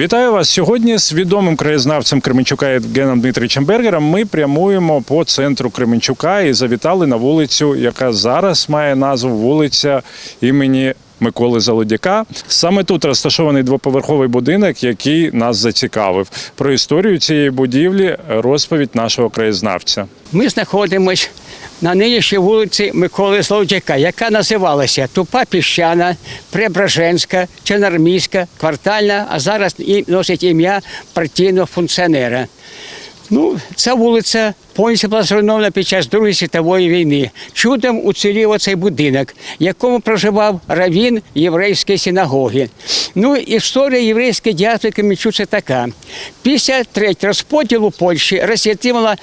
Вітаю вас сьогодні з відомим краєзнавцем Кременчука Євгеном Дмитричем Бергером. Ми прямуємо по центру Кременчука і завітали на вулицю, яка зараз має назву вулиця імені. Миколи Залодяка. Саме тут розташований двоповерховий будинок, який нас зацікавив. Про історію цієї будівлі розповідь нашого краєзнавця. Ми знаходимося на нинішній вулиці Миколи Зловдяка, яка називалася Тупа Піщана, Преображенська, Чорноармійська, квартальна, а зараз носить ім'я партійного функціонера. Ну, ця вулиця повністю була зруйнована під час Другої світової війни. Чудом уцілів оцей будинок, в якому проживав равін єврейської синагоги. Ну, історія єврейської діаспори Кременчука така. Після третього розподілу Польщі розсвітила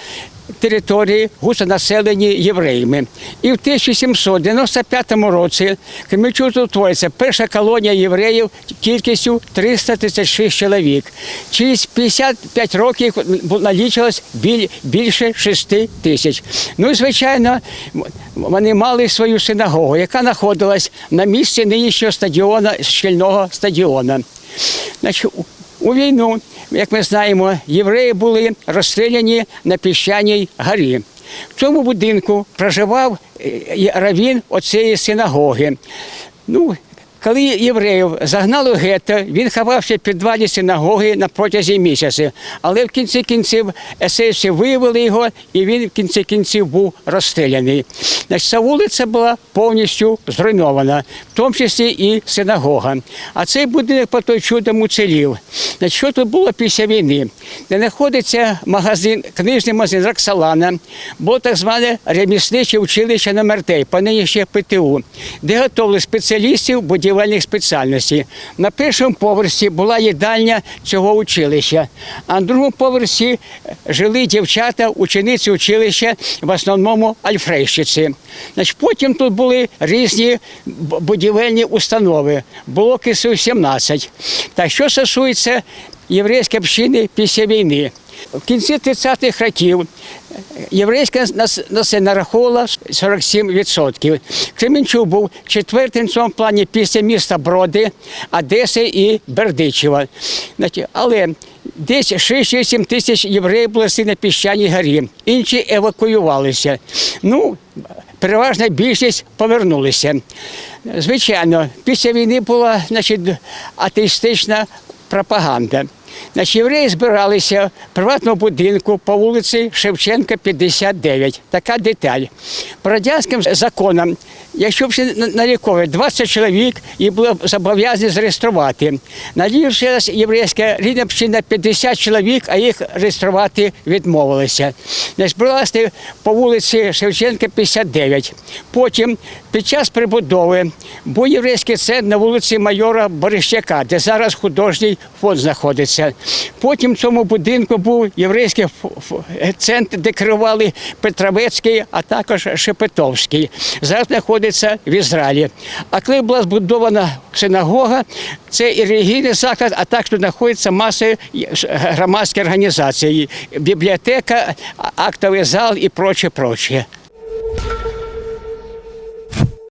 території густонаселені євреями. І в 1795 році Кременчук утворюється перша колонія євреїв кількістю 336 чоловік. Через 55 років налічилось більше 6 тисяч. Ну і звичайно, вони мали свою синагогу, яка знаходилась на місці нинішнього стадіону, шкільного стадіону. Значить, у- війну, як ми знаємо, євреї були розстріляні на піщаній горі. В цьому будинку проживав е, равін оцієї синагоги. Ну, коли євреїв загнали в гетто, він ховався в підвалі синагоги на протязі місяця. Але в кінці кінців есейці виявили його, і він в кінці кінців був розстріляний. Значить, ця вулиця була повністю зруйнована, в тому числі і синагога. А цей будинок по той чудом уцілів. Значить, що тут було після війни? Де знаходиться магазин, книжний магазин Роксолана, було так зване ремісниче училище номер 3, по нинішнє ПТУ, де готували спеціалістів будівельних спеціальностей. На першому поверсі була їдальня цього училища, а на другому поверсі жили дівчата, учениці училища, в основному альфрейщиці. Значить, потім тут були різні будівельні установи, було кисів 17. Та що стосується єврейської общини після війни. В кінці 30-х років єврейська нас- населення нараховувала 47%. Кременчук був четвертим в цьому плані після міста Броди, Одеси і Бердичева. Але десь 6-8 тисяч євреїв були на піщаній горі, інші евакуювалися. Ну, переважна більшість повернулися. Звичайно, після війни була значить, атеїстична пропаганда. Значить, євреї збиралися в приватному будинку по вулиці Шевченка, 59. Така деталь. По радянським законам, якщо б ще на- наліковує 20 чоловік, і було зобов'язані зареєструвати. Налічилась єврейська рідна община 50 чоловік, а їх реєструвати відмовилися. Збиралися по вулиці Шевченка, 59. Потім під час прибудови був єврейський центр на вулиці майора Борищака, де зараз художній фонд знаходиться. Потім в цьому будинку був єврейський центр, де керували Петровецький, а також Шепетовський. Зараз знаходиться в Ізраїлі. А коли була збудована синагога, це і релігійний заклад, а також знаходиться маса громадських організацій, бібліотека, актовий зал і проче, проче.